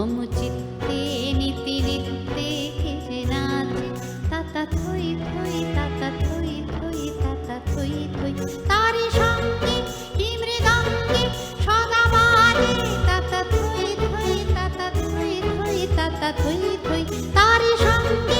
মম চিত্তে, নীতি নিত্যে খেজনাথ তাতা থই থই, তাতা থই থই, তাতা থই থই। তারি সঙ্গে হিমৃদঙ্গে সদা মারে তাতা থই থই, তাতা থই থই, তাতা থই থই। তারি সঙ্গে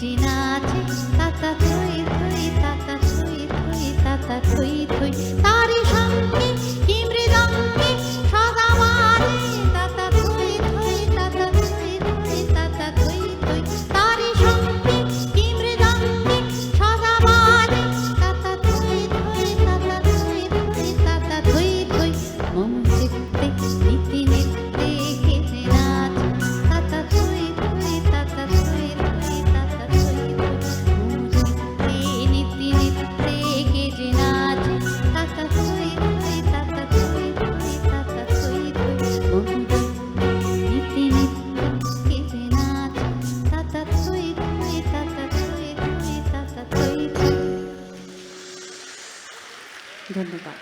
Regina. ধন্যবাদ।